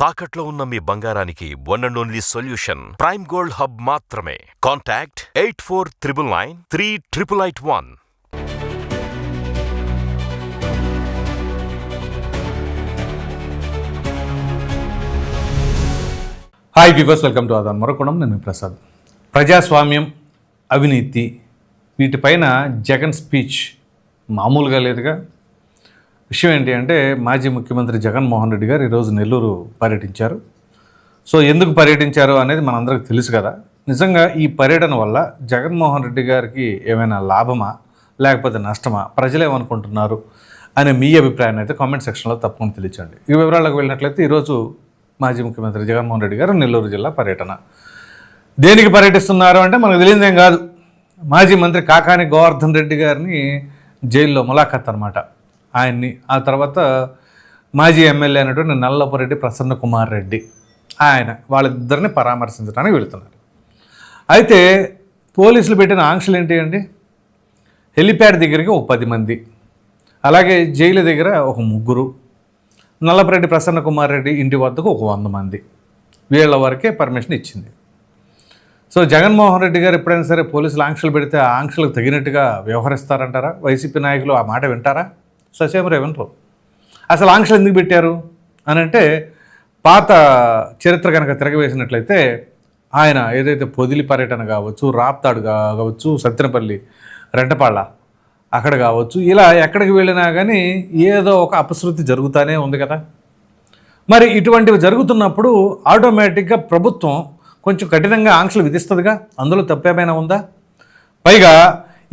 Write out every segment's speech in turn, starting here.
తాకట్లో ఉన్న మీ బంగారానికి one and only solution Prime Gold Hub మాత్రమే. Contact eight four triple nine three triple eight one hi viewers welcome to Aadan మరొకడం నేను ప్రసాద్. ప్రజాస్వామ్యం అవినీతి వీటిపైన జగన్ స్పీచ్ మామూలుగా లేదుగా. విషయం ఏంటి అంటే మాజీ ముఖ్యమంత్రి జగన్మోహన్ రెడ్డి గారు ఈరోజు నెల్లూరు పర్యటించారు. సో ఎందుకు పర్యటించారు అనేది మనందరికీ తెలుసు కదా. నిజంగా ఈ పర్యటన వల్ల జగన్మోహన్ రెడ్డి గారికి ఏమైనా లాభమా? లేకపోతే నష్టమా? ప్రజలేమనుకుంటున్నారు అనే మీ అభిప్రాయాన్ని అయితే కామెంట్ సెక్షన్లో తప్పకుండా తెలియచండి ఈ వివరాలకు వెళ్ళినట్లయితే ఈరోజు మాజీ ముఖ్యమంత్రి జగన్మోహన్ రెడ్డి గారు నెల్లూరు జిల్లా పర్యటన. దేనికి పర్యటిస్తున్నారు అంటే మనకు తెలియదేం కాదు. మాజీ మంత్రి కాకాని గోవర్ధన్ రెడ్డి గారిని జైల్లో ములాఖత్ అనమాట ఆయన్ని. ఆ తర్వాత మాజీ ఎమ్మెల్యే అయినటువంటి నల్లపురెడ్డి ప్రసన్న కుమార్ రెడ్డి ఆయన వాళ్ళిద్దరిని పరామర్శించడానికి వెళుతున్నారు. అయితే పోలీసులు పెట్టిన ఆంక్షలు ఏంటి అండి? హెలిప్యాడ్ దగ్గరికి ఒక పది మంది అలాగే జైలు దగ్గర ఒక ముగ్గురు నల్లపరెడ్డి ప్రసన్న కుమార్ రెడ్డి ఇంటి వద్దకు ఒక వంద మంది వీళ్ళ వరకే పర్మిషన్ ఇచ్చింది. సో జగన్మోహన్ రెడ్డి గారు ఎప్పుడైనా సరే పోలీసులు ఆంక్షలు పెడితే ఆ ఆంక్షలకు తగినట్టుగా వ్యవహరిస్తారంటారా? వైసీపీ నాయకులు ఆ మాట వింటారా? ససేమరే వినరు అసలు ఆంక్షలు ఎందుకు పెట్టారు? అని అంటే పాత చరిత్ర కనుక తిరగవేసినట్లయితే ఆయన ఏదైతే పొదిలి పర్యటన కావచ్చు రాప్తాడు కావచ్చు సత్తెనపల్లి రెంటపాళ్ళ అక్కడ కావచ్చు ఇలా ఎక్కడికి వెళ్ళినా కానీ ఏదో ఒక అపశృతి జరుగుతూనే ఉంది కదా. మరి ఇటువంటివి జరుగుతున్నప్పుడు ఆటోమేటిక్గా ప్రభుత్వం కొంచెం కఠినంగా ఆంక్షలు విధిస్తుందిగా? అందులో తప్పేమైనా ఉందా? పైగా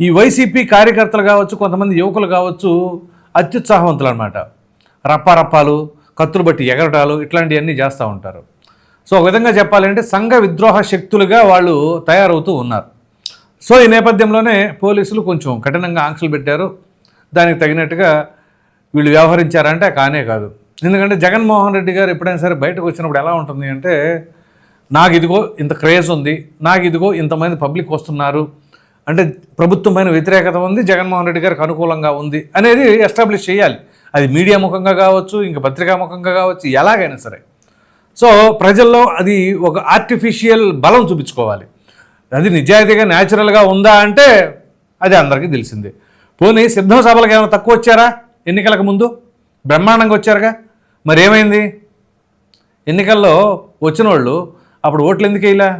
ఈ వైసీపీ కార్యకర్తలు కావచ్చు కొంతమంది యువకులు కావచ్చు అత్యుత్సాహవంతులు అనమాట రప్పారప్పాలు కత్తులు బట్టి ఎగరటాలు ఇట్లాంటివన్నీ చేస్తూ ఉంటారు. సో ఒక విధంగా చెప్పాలంటే సంఘ విద్రోహ శక్తులుగా వాళ్ళు తయారవుతూ ఉన్నారు. సో ఈ నేపథ్యంలోనే పోలీసులు కొంచెం కఠినంగా ఆంక్షలు పెట్టారు. దానికి తగినట్టుగా వీళ్ళు వ్యవహరించారంటే కానే కాదు. ఎందుకంటే జగన్మోహన్ రెడ్డి గారు ఎప్పుడైనా సరే బయటకు వచ్చినప్పుడు ఎలా ఉంటుంది అంటే నాకు ఇదిగో ఇంత క్రేజ్ ఉంది నాకు ఇదిగో ఇంతమంది పబ్లిక్ వస్తున్నారు అంటే ప్రభుత్వం పైన వ్యతిరేకత ఉంది జగన్మోహన్ రెడ్డి గారికి అనుకూలంగా ఉంది అనేది ఎస్టాబ్లిష్ చేయాలి. అది మీడియా ముఖంగా కావచ్చు ఇంకా పత్రికా ముఖంగా కావచ్చు ఎలాగైనా సరే. సో ప్రజల్లో అది ఒక ఆర్టిఫిషియల్ బలం చూపించుకోవాలి. అది నిజాయితీగా న్యాచురల్గా ఉందా అంటే అది అందరికీ తెలిసిందే. పోనీ సిద్ధం సభలకు ఏమైనా తక్కువ వచ్చారా? ఎన్నికలకు ముందు? బ్రహ్మాండంగా వచ్చారుగా? మరి ఏమైంది ఎన్నికల్లో వచ్చిన వాళ్ళు అప్పుడు ఓట్లు ఎందుకు వేయలే?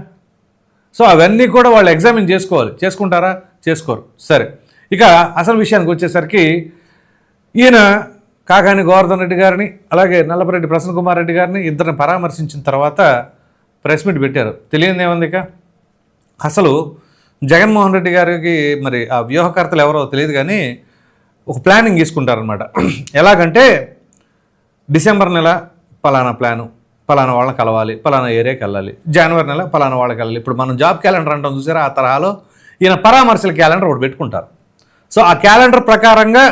సో అవన్నీ కూడా వాళ్ళు ఎగ్జామిన్ చేసుకోవాలి. చేసుకుంటారా? చేసుకోరు. సరే. ఇక అసలు విషయానికి వచ్చేసరికి ఈయన కాకాని గోవర్ధన్ రెడ్డి గారిని అలాగే నల్లపరెడ్డి ప్రసన్న కుమార్ రెడ్డి గారిని ఇద్దరిని పరామర్శించిన తర్వాత ప్రెస్ మీట్ పెట్టారు. తెలియదు ఏముంది ఇక? అసలు జగన్మోహన్ రెడ్డి గారికి మరి ఆ వ్యూహకర్తలు ఎవరో తెలియదు కానీ ఒక ప్లానింగ్ తీసుకుంటారనమాట ఎలాగంటే డిసెంబర్ నెల పలానా ప్లాను. పలానా వాళ్ళని కలవాలి పలానా ఏరియాకి వెళ్ళాలి. జనవరి నెల పలానా వాళ్ళకి వెళ్ళాలి. ఇప్పుడు మనం జాబ్ క్యాలెండర్ అంటాం చూసారా? ఆ తరహాలో ఈయన పరామర్శల క్యాలెండర్ ఒకటి పెట్టుకుంటారు. సో ఆ క్యాలెండర్ ప్రకారంగా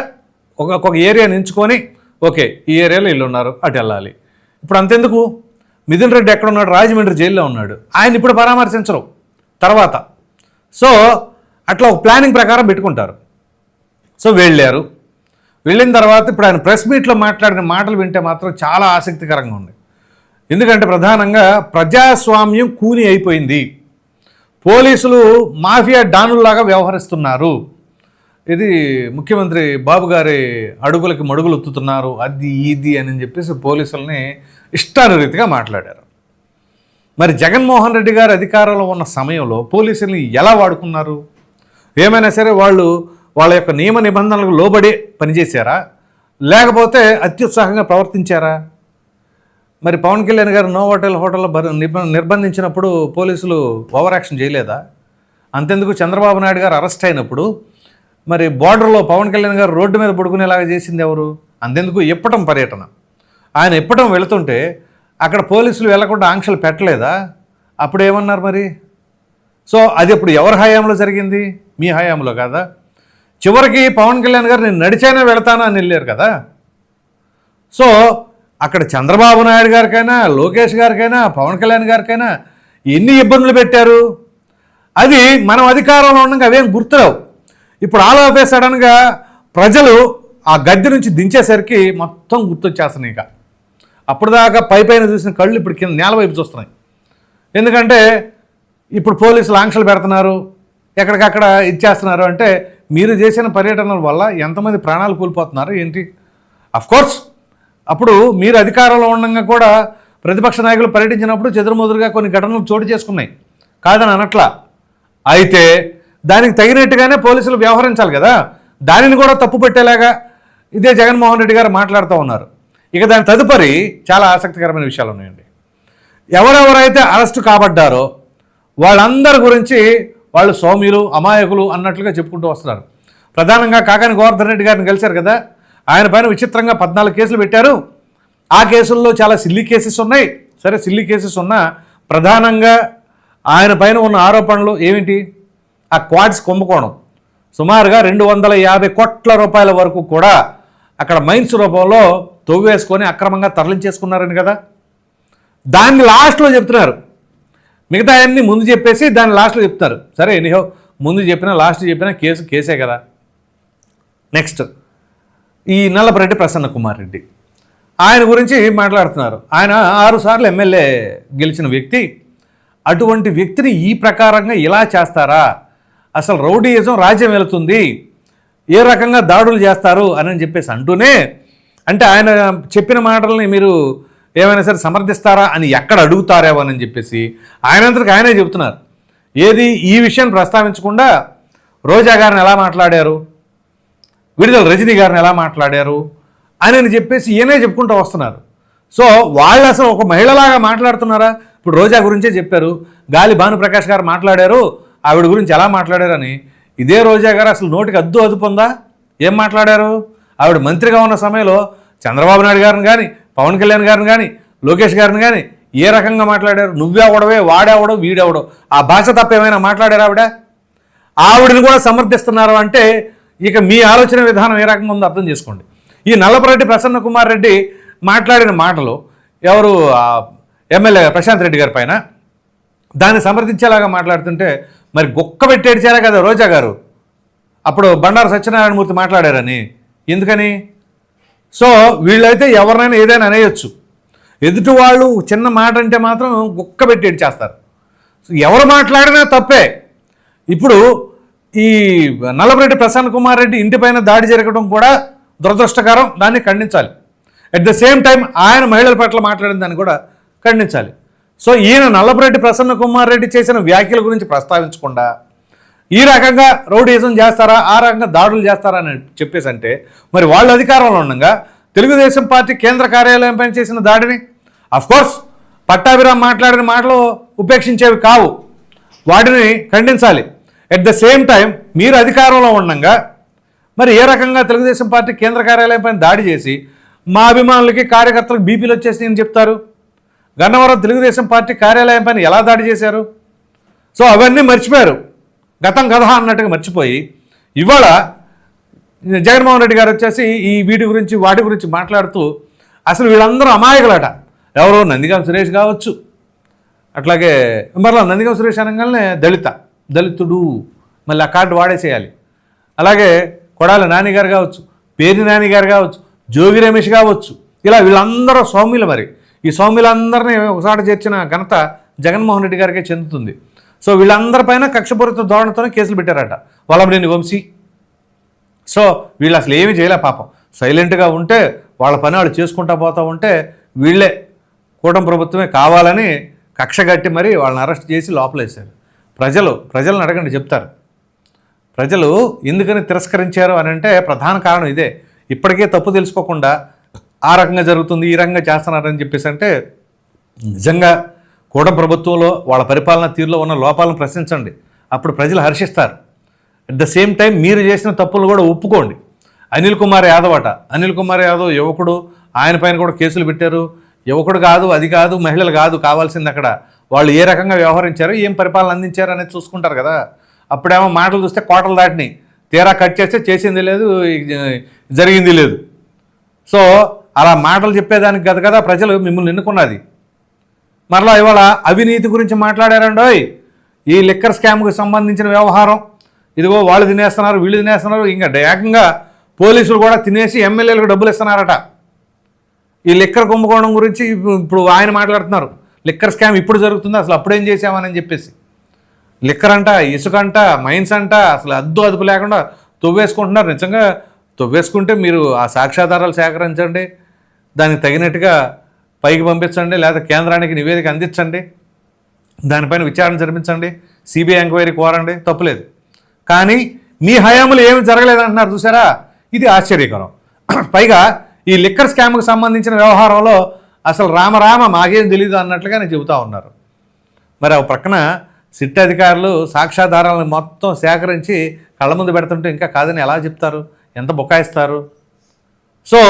ఒక ఏరియాని ఎంచుకొని ఓకే ఈ ఏరియాలో ఇల్లు ఉన్నారు అటు వెళ్ళాలి. ఇప్పుడు అంతెందుకు? మిథున్ రెడ్డి ఎక్కడ ఉన్నాడు? రాజమండ్రి జైల్లో ఉన్నాడు. ఆయన ఇప్పుడు పరామర్శించరు. తర్వాత. సో అట్లా ఒక ప్లానింగ్ ప్రకారం పెట్టుకుంటారు. సో వెళ్ళారు. వెళ్ళిన తర్వాత ఇప్పుడు ఆయన ప్రెస్ మీట్లో మాట్లాడిన మాటలు వింటే మాత్రం చాలా ఆసక్తికరంగా ఉంది. ఎందుకంటే ప్రధానంగా ప్రజాస్వామ్యం కూని అయిపోయింది. పోలీసులు మాఫియా డానుల్లాగా వ్యవహరిస్తున్నారు. ఇది ముఖ్యమంత్రి బాబు గారి అడుగులకి మడుగులు ఒత్తుతున్నారు అది ఇది అని చెప్పేసి పోలీసుల్ని ఇష్టానురీతిగా మాట్లాడారు. మరి జగన్మోహన్ రెడ్డి గారు అధికారంలో ఉన్న సమయంలో పోలీసుల్ని ఎలా వాడుకున్నారు? ఏమైనా సరే వాళ్ళు వాళ్ళ యొక్క నియమ నిబంధనలకు లోబడి పనిచేశారా? లేకపోతే అత్యుత్సాహంగా ప్రవర్తించారా? మరి పవన్ కళ్యాణ్ గారు నో హోటల్లో నిర్బంధించినప్పుడు పోలీసులు ఓవర్ యాక్షన్ చేయలేదా? అంతెందుకు చంద్రబాబు నాయుడు గారు అరెస్ట్ అయినప్పుడు మరి బార్డర్లో పవన్ కళ్యాణ్ గారు రోడ్డు మీద పడుకునేలాగా చేసింది ఎవరు? అంతెందుకు ఇప్పటం పర్యటన? ఆయన ఇప్పటం వెళుతుంటే అక్కడ పోలీసులు వెళ్ళకుండా ఆంక్షలు పెట్టలేదా? అప్పుడు ఏమన్నారు మరి? సో అది ఇప్పుడు ఎవరి హయాంలో జరిగింది? మీ హయాంలో కాదా? చివరికి పవన్ కళ్యాణ్ గారు నేను నడిచైనా వెళతాను అని వెళ్ళారు కదా? సో అక్కడ చంద్రబాబు నాయుడు గారికైనా లోకేష్ గారికైనా పవన్ కళ్యాణ్ గారికైనా ఎన్ని ఇబ్బందులు పెట్టారు? అది మనం అధికారంలో ఉండగా అవేం గుర్తురావు. ఇప్పుడు ఆల్ ఆఫ్ ఏ సడన్గా ప్రజలు ఆ గద్దె నుంచి దించేసరికి మొత్తం గుర్తొచ్చేస్తున్నాయి ఇక. అప్పుడు దాకా పై పైన చూసిన కళ్ళు ఇప్పుడు కింద నేల వైపు చూస్తున్నాయి. ఎందుకంటే ఇప్పుడు పోలీసులు ఆంక్షలు పెడుతున్నారు ఎక్కడికక్కడ ఇచ్చేస్తున్నారు అంటే మీరు చేసిన పర్యటనల వల్ల ఎంతమంది ప్రాణాలు కోల్పోతున్నారు ఏంటి? అఫ్కోర్స్ అప్పుడు మీరు అధికారంలో ఉండగా కూడా ప్రతిపక్ష నాయకులు పర్యటించినప్పుడు చెదురుమదురుగా కొన్ని ఘటనలు చోటు చేసుకున్నాయి. కాదని అనట్లా. అయితే దానికి తగినట్టుగానే పోలీసులు వ్యవహరించాలి కదా. దానిని కూడా తప్పు పెట్టేలాగా ఇదే జగన్మోహన్ రెడ్డి గారు మాట్లాడుతూ ఉన్నారు. ఇక దాని తదుపరి చాలా ఆసక్తికరమైన విషయాలు ఉన్నాయండి. ఎవరెవరైతే అరెస్టు కాబడ్డారో వాళ్ళందరి గురించి వాళ్ళు సౌమ్యులు అమాయకులు అన్నట్లుగా చెప్పుకుంటూ వస్తున్నారు. ప్రధానంగా కాకాని గోవర్ధన్ రెడ్డి గారిని కలిశారు కదా. ఆయన పైన విచిత్రంగా పద్నాలుగు కేసులు పెట్టారు. ఆ కేసుల్లో చాలా సిల్లీ కేసెస్ ఉన్నాయి. సరే సిల్లీ కేసెస్ ఉన్నా ప్రధానంగా ఆయన పైన ఉన్న ఆరోపణలు ఏమిటి? ఆ క్వాడ్స్ కుంభకోణం. సుమారుగా రెండు వందల యాభై కోట్ల రూపాయల వరకు కూడా అక్కడ మైన్స్ రూపంలో తవ్వేసుకొని అక్రమంగా తరలించేసుకున్నారని కదా? దాన్ని లాస్ట్లో చెప్తున్నారు. మిగతా అన్ని ముందు చెప్పేసి దాన్ని లాస్ట్లో చెప్తారు సరే ఎనీహో ముందు చెప్పినా లాస్ట్ చెప్పినా కేసు కేసే కదా? నెక్స్ట్. ఈ నల్లపరెడ్డి ప్రసన్న కుమార్ రెడ్డి. ఆయన గురించి మాట్లాడుతున్నారు. ఆయన ఆరుసార్లు ఎమ్మెల్యే గెలిచిన వ్యక్తి. అటువంటి వ్యక్తిని ఈ ప్రకారంగా ఇలా చేస్తారా? అసలు రౌడీయిజం రాజ్యం వెళుతుంది. ఏ రకంగా దాడులు చేస్తారు? అని చెప్పేసి అంటూనే అంటే ఆయన చెప్పిన మాటల్ని మీరు ఏమైనా సరే సమర్థిస్తారా అని ఎక్కడ అడుగుతారేమో అని చెప్పేసి ఆయనంతకు ఆయనే చెబుతున్నారు. ఏది? ఈ విషయం ప్రస్తావించకుండా రోజా గారిని ఎలా మాట్లాడారు? విడుదల రజనీ గారిని ఎలా మాట్లాడారు అని అని చెప్పేసి ఈయనే చెప్పుకుంటూ వస్తున్నారు. సో వాళ్ళు అసలు ఒక మహిళలాగా మాట్లాడుతున్నారా? ఇప్పుడు రోజా గురించే చెప్పారు. గాలి భానుప్రకాష్ గారు మాట్లాడారు. ఆవిడ గురించి ఎలా మాట్లాడారని. ఇదే రోజా గారు అసలు నోటికి అద్దు అదుపు ఉందా? ఏం మాట్లాడారు? ఆవిడ మంత్రిగా ఉన్న సమయంలో చంద్రబాబు నాయుడు గారిని కానీ పవన్ కళ్యాణ్ గారిని కానీ లోకేష్ గారిని కానీ ఏ రకంగా మాట్లాడారు? నువ్వెవడవే వాడెవడో వీడెవడో. ఆ భాష తప్ప ఏమైనా మాట్లాడారు ఆవిడ? ఆవిడని కూడా సమర్థిస్తున్నారు అంటే ఇక మీ ఆలోచన విధానం ఏ రకంగా ఉందో అర్థం చేసుకోండి. ఈ నల్లపరెడ్డి ప్రసన్న కుమార్ రెడ్డి మాట్లాడిన మాటలు ఎవరు ఎమ్మెల్యే ప్రశాంత్ రెడ్డి గారి పైన దాన్ని సమర్థించేలాగా మాట్లాడుతుంటే మరి గొక్క పెట్టి ఏడ్చారా కదా రోజా గారు? అప్పుడు బండారు సత్యనారాయణమూర్తి మాట్లాడారని. ఎందుకని? సో వీళ్ళైతే ఎవరినైనా ఏదైనా అనేయొచ్చు. ఎదుటి వాళ్ళు చిన్న మాట అంటే మాత్రం గుక్క పెట్టి చేస్తారు ఎవరు మాట్లాడినా తప్పే. ఇప్పుడు ఈ నల్లపరెడ్డి ప్రసన్న కుమార్ రెడ్డి ఇంటిపైన దాడి జరగడం కూడా దురదృష్టకరం. దాన్ని ఖండించాలి. అట్ ద సేమ్ టైం ఆయన మహిళల పట్ల మాట్లాడిన దాన్ని కూడా ఖండించాలి. సో ఈయన నల్లపరెడ్డి ప్రసన్న కుమార్ రెడ్డి చేసిన వ్యాఖ్యల గురించి ప్రస్తావించకుండా ఈ రకంగా రౌడీజం చేస్తారా ఆ రకంగా దాడులు చేస్తారా అని చెప్పేసి అంటే మరి వాళ్ళు అధికారంలో ఉండగా తెలుగుదేశం పార్టీ కేంద్ర కార్యాలయం పైన చేసిన దాడిని అఫ్కోర్స్ పట్టాభిరామ్ మాట్లాడిన మాటలు ఉపేక్షించేవి కావు. వాటిని ఖండించాలి. ఎట్ ద సేమ్ టైం మీరు అధికారంలో ఉండగా మరి ఏ రకంగా తెలుగుదేశం పార్టీ కేంద్ర కార్యాలయం పైన దాడి చేసి మా అభిమానులకి కార్యకర్తలకు బీపీలు వచ్చేసి అని చెప్తారు? గన్నవరం తెలుగుదేశం పార్టీ కార్యాలయం పైన ఎలా దాడి చేశారు? సో అవన్నీ మర్చిపోయారు. గతం కథ అన్నట్టుగా మర్చిపోయి ఇవాళ జగన్మోహన్ రెడ్డి గారు వచ్చేసి ఈ వీటి గురించి వాటి గురించి మాట్లాడుతూ అసలు వీళ్ళందరూ అమాయకులట. ఎవరో నందిగాం సురేష్ కావచ్చు. అట్లాగే మరలా నందిగాం సురేష్ అనగానే దళిత. దళితుడు మళ్ళీ ఆ కార్డు వాడేసేయాలి. అలాగే కొడాల నాని గారు కావచ్చు పేరు నాని గారు కావచ్చు జోగి రమేష్ కావచ్చు ఇలా వీళ్ళందరూ సౌమ్యులు మరి. ఈ సౌమ్యులందరినీ ఒకసారి చేర్చిన ఘనత జగన్మోహన్ రెడ్డి గారికే చెందుతుంది. సో వీళ్ళందరిపైన కక్షపూరిత ధోరణితోనే కేసులు పెట్టారట వల్లభనేని వంశీ. సో వీళ్ళు అసలు ఏమీ చేయలే పాపం. సైలెంట్గా ఉంటే వాళ్ళ పని వాళ్ళు చేసుకుంటా పోతూ ఉంటే వీళ్ళే కూటమి ప్రభుత్వమే కావాలని కక్ష కట్టి మరి వాళ్ళని అరెస్ట్ చేసి లోపలేశారు. ప్రజలు ప్రజలను అడగండి చెప్తారు. ప్రజలు ఎందుకని తిరస్కరించారు అని అంటే ప్రధాన కారణం ఇదే. ఇప్పటికే తప్పు తెలుసుకోకుండా ఆ రకంగా జరుగుతుంది ఈ రకంగా చేస్తున్నారని చెప్పేసి అంటే నిజంగా కూడ ప్రభుత్వంలో వాళ్ళ పరిపాలన తీరులో ఉన్న లోపాలను ప్రశ్నించండి. అప్పుడు ప్రజలు హర్షిస్తారు. అట్ ద సేమ్ టైం మీరు చేసిన తప్పులు కూడా ఒప్పుకోండి. అనిల్ కుమార్ యాదవ్ అట. అనిల్ కుమార్ యాదవ్ యువకుడు ఆయన పైన కూడా కేసులు పెట్టారు. యువకుడు కాదు అది కాదు మహిళలు కాదు కావాల్సింది అక్కడ. వాళ్ళు ఏ రకంగా వ్యవహరించారు ఏం పరిపాలన అందించారు అనేది చూసుకుంటారు కదా. అప్పుడేమో మాటలు చూస్తే కోటలు దాటినాయి. తీరా కట్ చేస్తే చేసింది లేదు జరిగింది లేదు. సో అలా మాటలు చెప్పేదానికి కదా కదా ప్రజలు మిమ్మల్ని ఎన్నుకున్నది. మరలా ఇవాళ అవినీతి గురించి మాట్లాడారండోయ్ ఈ లిక్కర్ స్కామ్కి సంబంధించిన వ్యవహారం. ఇదిగో వాళ్ళు తినేస్తున్నారు వీళ్ళు తినేస్తున్నారు ఇంకా ఏకంగా పోలీసులు కూడా తినేసి ఎమ్మెల్యేలకు డబ్బులు ఇస్తున్నారట. ఈ లిక్కర్ కుంభకోణం గురించి ఇప్పుడు ఇప్పుడు ఆయన మాట్లాడుతున్నారు. లిక్కర్ స్కామ్ ఇప్పుడు జరుగుతుంది అసలు అప్పుడేం చేసామని చెప్పేసి. లిక్కర్ అంట ఇసుక అంట మైన్స్ అంట అసలు అద్దు అదుపు లేకుండా తొవ్వేసుకుంటున్నారు. నిజంగా తొవ్వేసుకుంటే మీరు ఆ సాక్ష్యాధారాలు సేకరించండి దానికి తగినట్టుగా పైకి పంపించండి లేదా కేంద్రానికి నివేదిక అందించండి దానిపైన విచారణ జరిపించండి సిబిఐ ఎంక్వైరీ కోరండి తప్పులేదు. కానీ మీ హయాంలో ఏమి జరగలేదంటున్నారు చూసారా? ఇది ఆశ్చర్యకరం. పైగా ఈ లిక్కర్ స్కామ్కు సంబంధించిన వ్యవహారంలో అసలు రామరామ మాకేం తెలియదు అన్నట్లుగానే చెబుతా ఉన్నారు. మరి ఆ ప్రక్కన సిట్ అధికారులు సాక్ష్యాధారాలను మొత్తం సేకరించి కళ్ళ ముందు పెడుతుంటే ఇంకా కాదని ఎలా చెప్తారు? ఎంత బుకాయిస్తారు సో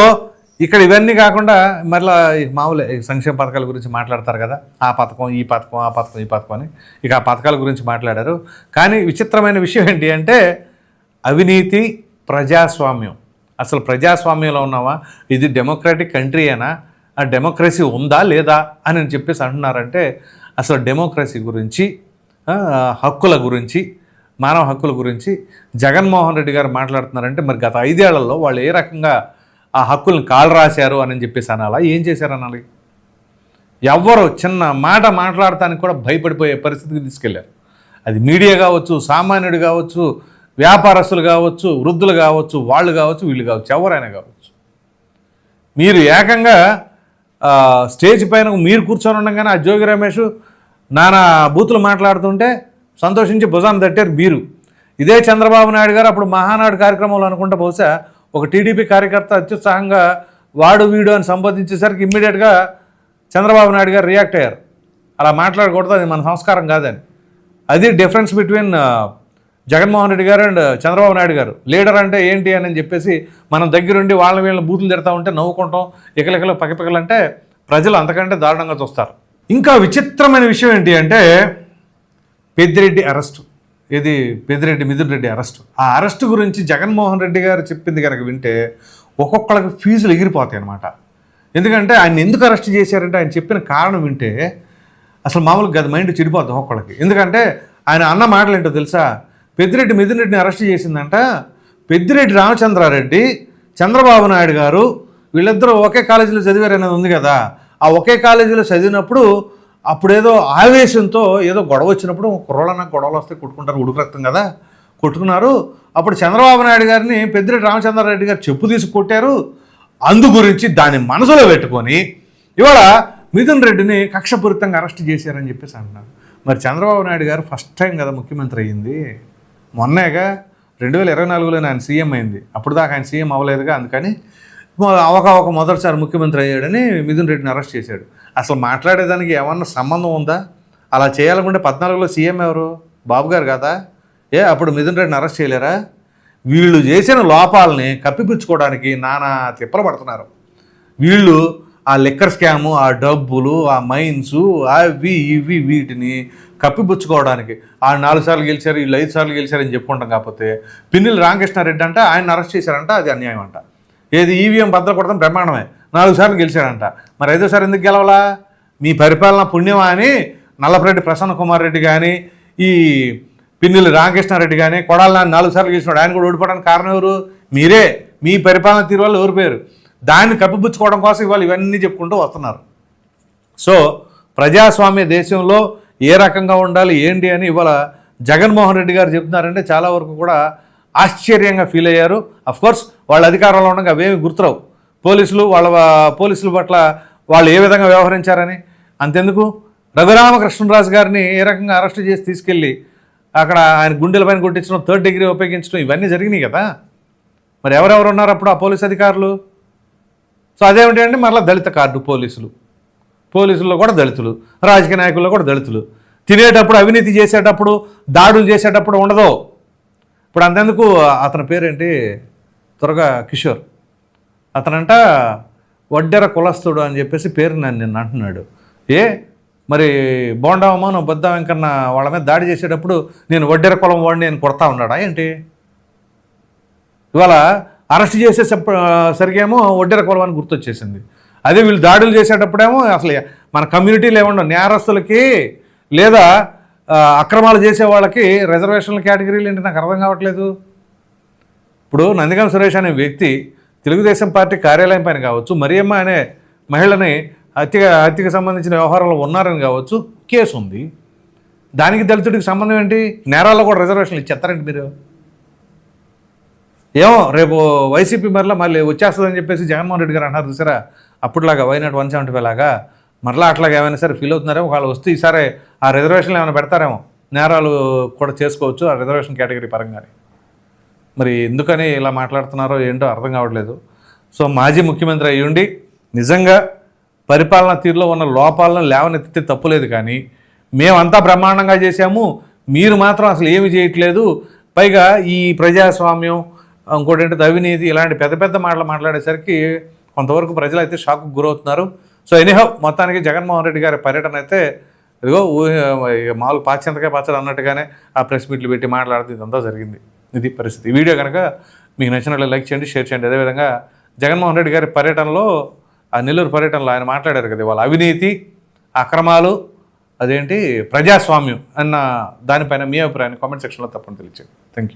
ఇక్కడ ఇవన్నీ కాకుండా మరలా మామూలు మామూలే సంక్షేమ పథకాల గురించి మాట్లాడతారు కదా? ఆ పథకం ఈ పథకం ఆ పథకం ఈ పథకం అని ఇక ఆ పథకాల గురించి మాట్లాడారు. కానీ విచిత్రమైన విషయం ఏంటి అంటే అవినీతి ప్రజాస్వామ్యం. అసలు ప్రజాస్వామ్యంలో ఉన్నావా? ఇది డెమోక్రాటిక్ కంట్రీయేనా ఆ డెమోక్రసీ ఉందా లేదా అని చెప్పేసి అంటున్నారంటే అసలు డెమోక్రసీ గురించి హక్కుల గురించి మానవ హక్కుల గురించి జగన్మోహన్ రెడ్డి గారు మాట్లాడుతున్నారంటే మరి గత ఐదేళ్ళలో వాళ్ళు ఏ రకంగా ఆ హక్కుల్ని కాలు రాశారు అని చెప్పేసి అనాలా? ఏం చేశారు అనాలి? ఎవ్వరు చిన్న మాట మాట్లాడటానికి కూడా భయపడిపోయే పరిస్థితికి తీసుకెళ్ళారు. అది మీడియా కావచ్చు సామాన్యుడు కావచ్చు వ్యాపారస్తులు కావచ్చు వృద్ధులు కావచ్చు వాళ్ళు కావచ్చు వీళ్ళు కావచ్చు ఎవరైనా కావచ్చు. మీరు ఏకంగా స్టేజ్ పైన మీరు కూర్చొని ఉండగానే ఆ జోగి రమేష్ నానా బూతులు మాట్లాడుతుంటే సంతోషించి భుజాన్ని తట్టారు మీరు. ఇదే చంద్రబాబు నాయుడు గారు అప్పుడు మహానాడు కార్యక్రమంలో అనుకుంటే బహుశా ఒక టీడీపీ కార్యకర్త అత్యుత్సాహంగా వాడు వీడు అని సంబోధించేసరికి ఇమ్మీడియట్గా చంద్రబాబు నాయుడు గారు రియాక్ట్ అయ్యారు. అలా మాట్లాడకూడదు అది మన సంస్కారం కాదని. అది డిఫరెన్స్ బిట్వీన్ జగన్మోహన్ రెడ్డి గారు అండ్ చంద్రబాబు నాయుడు గారు. లీడర్ అంటే ఏంటి అని చెప్పేసి మనం దగ్గరుండి వాళ్ళ వీళ్ళని బూతులు తిడతా ఉంటే నవ్వుకుంటాం ఇకలికలు పక్కపక్కలంటే ప్రజలు అంతకంటే దారుణంగా చూస్తారు. ఇంకా విచిత్రమైన విషయం ఏంటి అంటే పెద్దిరెడ్డి అరెస్టు. ఇది పెద్దిరెడ్డి మిథున్ రెడ్డి అరెస్టు. ఆ అరెస్టు గురించి జగన్మోహన్ రెడ్డి గారు చెప్పింది కనుక వింటే ఒక్కొక్కళ్ళకి ఫీజులు ఎగిరిపోతాయి అనమాట ఎందుకంటే ఆయన ఎందుకు అరెస్ట్ చేశారంటే ఆయన చెప్పిన కారణం వింటే అసలు మామూలుగా గది మైండ్ చెడిపోద్ది ఒక్కొక్కళ్ళకి. ఎందుకంటే ఆయన అన్న మాటలు ఏంటో తెలుసా? పెద్దిరెడ్డి మిథున్ రెడ్డిని అరెస్ట్ చేసిందంట. పెద్దిరెడ్డి రామచంద్రారెడ్డి చంద్రబాబు నాయుడు గారు వీళ్ళిద్దరూ ఒకే కాలేజీలో చదివారు అనేది ఉంది కదా. ఆ ఒకే కాలేజీలో చదివినప్పుడు అప్పుడేదో ఆవేశంతో ఏదో గొడవ వచ్చినప్పుడు కుర్రోళ్ళన్న గొడవలు వస్తే కొట్టుకుంటారు ఉడుకు రక్తం కదా. కొట్టుకున్నారు. అప్పుడు చంద్రబాబు నాయుడు గారిని పెద్దిరెడ్డి రామచంద్రారెడ్డి గారు చెప్పు తీసి కొట్టారు. అందు గురించి దాన్ని మనసులో పెట్టుకొని ఇవాళ మిథున్ రెడ్డిని కక్షపూరితంగా అరెస్ట్ చేశారని చెప్పేసి అంటున్నారు. మరి చంద్రబాబు నాయుడు గారు ఫస్ట్ టైం కదా ముఖ్యమంత్రి అయ్యింది. మొన్నేగా రెండు వేల ఇరవై నాలుగులో ఆయన సీఎం అయింది. అప్పుడు దాకా ఆయన సీఎం అవ్వలేదుగా అందుకని మొ- అవక అవక మొదటిసారి ముఖ్యమంత్రి అయ్యాడని మిథున్ రెడ్డిని అరెస్ట్ చేశాడు. అసలు మాట్లాడేదానికి ఏమన్నా సంబంధం ఉందా? అలా చేయాలనుకుంటే పద్నాలుగులో సీఎం ఎవరు? బాబు గారు కదా? ఏ అప్పుడు మిథున్ రెడ్డిని అరెస్ట్ చేయలేరా? వీళ్ళు చేసిన లోపాలని కప్పిపుచ్చుకోవడానికి నానా తిప్పలు పడుతున్నారు. వీళ్ళు ఆ లిక్కర్ స్కాము ఆ డబ్బులు ఆ మైన్స్ అవి ఇవి వీటిని కప్పిపుచ్చుకోవడానికి. ఆ నాలుగు సార్లు గెలిచారు వీళ్ళు ఐదు సార్లు గెలిచారని చెప్పుకుంటాం కాకపోతే పిన్నిల్ రామకృష్ణారెడ్డి అంట ఆయన అరెస్ట్ చేశారంట అది అన్యాయం అంట. ఏది ఈవీఎం భద్రపడతాం బ్రహ్మాండమే. నాలుగు సార్లు గెలిచాడంట. మరి ఐదోసారి ఎందుకు గెలవలా? మీ పరిపాలన పుణ్యమా అని నల్లపరెడ్డి ప్రసన్న కుమార్ రెడ్డి కానీ ఈ పిన్నెల్లి రామకృష్ణారెడ్డి కానీ కొడాలి నాలుగు సార్లు గెలిచినాడు. ఆయన కూడా ఓడిపోవడానికి కారణం ఎవరు? మీరే. మీ పరిపాలన తీరు వాళ్ళు ఎవరు పేరు దాన్ని కప్పిపుచ్చుకోవడం కోసం ఇవాళ ఇవన్నీ చెప్పుకుంటూ వస్తున్నారు. సో ప్రజాస్వామ్య దేశంలో ఏ రకంగా ఉండాలి ఏంటి అని ఇవాళ జగన్మోహన్ రెడ్డి గారు చెప్తున్నారంటే చాలా వరకు కూడా ఆశ్చర్యంగా ఫీల్ అయ్యారు. కోర్స్ వాళ్ళ అధికారంలో ఉండగా అవేమి గుర్తురావు. పోలీసులు వాళ్ళ పోలీసుల పట్ల వాళ్ళు ఏ విధంగా వ్యవహరించారని? అంతెందుకు? రఘురామకృష్ణరాజు గారిని ఏ రకంగా అరెస్ట్ చేసి తీసుకెళ్ళి అక్కడ ఆయన గుండెలపైన కొట్టించడం థర్డ్ డిగ్రీ ఉపయోగించడం ఇవన్నీ జరిగినాయి కదా? మరి ఎవరెవరు ఉన్నారు అప్పుడు ఆ పోలీస్ అధికారులు? సో అదేమిటంటే మరలా దళిత కార్డు పోలీసులు. పోలీసుల్లో కూడా దళితులు. రాజకీయ నాయకుల్లో కూడా దళితులు. తినేటప్పుడు అవినీతి చేసేటప్పుడు దాడులు చేసేటప్పుడు ఉండదు. ఇప్పుడు అంతెందుకు అతని పేరేంటి? త్వరగా కిషోర్. అతనంట వడ్డెర కులస్తుడు అని చెప్పేసి పేరు నన్ను నిన్న అంటున్నాడు. ఏ? మరి బోండావమ్మను బొద్ద వెంకన్న వాళ్ళ మీద దాడి చేసేటప్పుడు నేను వడ్డెర కులం వాడిని నేను కొడతా ఉన్నాడా ఏంటి? ఇవాళ అరెస్ట్ చేసే సరిగేమో ఒడ్డెర కొలవని గుర్తొచ్చేసింది. అదే వీళ్ళు దాడులు చేసేటప్పుడేమో అసలు మన కమ్యూనిటీలు ఏమన్నా నేరస్తులకి లేదా అక్రమాలు చేసే వాళ్ళకి రిజర్వేషన్ల కేటగిరీలు ఏంటి నాకు అర్థం కావట్లేదు. ఇప్పుడు నందిగం సురేష్ అనే వ్యక్తి తెలుగుదేశం పార్టీ కార్యాలయం పైన కావచ్చు మరియమ్మ అనే మహిళని హత్య హత్యకు సంబంధించిన వ్యవహారంలో ఉన్నారని కావచ్చు కేసు ఉంది దానికి దళితుడికి సంబంధం ఏంటి? నేరాల్లో కూడా రిజర్వేషన్లు ఇచ్చేస్తారండి మీరు? ఏమో రేపు వైసీపీ మరలా మళ్ళీ వచ్చేస్తుందని చెప్పేసి జగన్మోహన్ రెడ్డి గారు అన్నారు చూసారా? అప్పుడులాగా why not one seventy five లాగా. మరలా అట్లాగా ఏమైనా సరే ఫీల్ అవుతున్నారేమో వాళ్ళు వస్తే ఈసారి ఆ రిజర్వేషన్లు ఏమైనా పెడతారేమో. నేరాలు కూడా చేసుకోవచ్చు ఆ రిజర్వేషన్ కేటగిరీ పరంగానే. మరి ఎందుకని ఇలా మాట్లాడుతున్నారో ఏంటో అర్థం కావట్లేదు. సో మాజీ ముఖ్యమంత్రి అయ్యుండి నిజంగా పరిపాలన తీరులో ఉన్న లోపాలను లేవనెత్తితే తప్పులేదు కానీ మేమంతా బ్రహ్మాండంగా చేశాము మీరు మాత్రం అసలు ఏమి చేయట్లేదు. పైగా ఈ ప్రజాస్వామ్యం ఇంకోటి ఏంటంటే అవినీతి ఇలాంటి పెద్ద పెద్ద మాటలు మాట్లాడేసరికి కొంతవరకు ప్రజలు అయితే షాక్కు గురవుతున్నారు. సో ఎనీహౌ మొత్తానికి జగన్మోహన్ రెడ్డి గారి పర్యటన అయితే ఇదిగో ఊహ మామూలు పాచింతకాయ పచ్చడి అన్నట్టుగానే ఆ ప్రెస్ మీట్లు పెట్టి మాట్లాడుతూ ఇదంతా జరిగింది. ఇది పరిస్థితి. ఈ వీడియో కనుక మీకు నచ్చినట్లు లైక్ చేయండి షేర్ చేయండి. అదేవిధంగా జగన్మోహన్ రెడ్డి గారి పర్యటనలో ఆ నెల్లూరు పర్యటనలో ఆయన మాట్లాడారు కదా వాళ్ళ అవినీతి అక్రమాలు అదేంటి ప్రజాస్వామ్యం అన్న దానిపైన మీ అభిప్రాయాన్ని కామెంట్ సెక్షన్లో తప్పని తెలియచేయండి. Thank you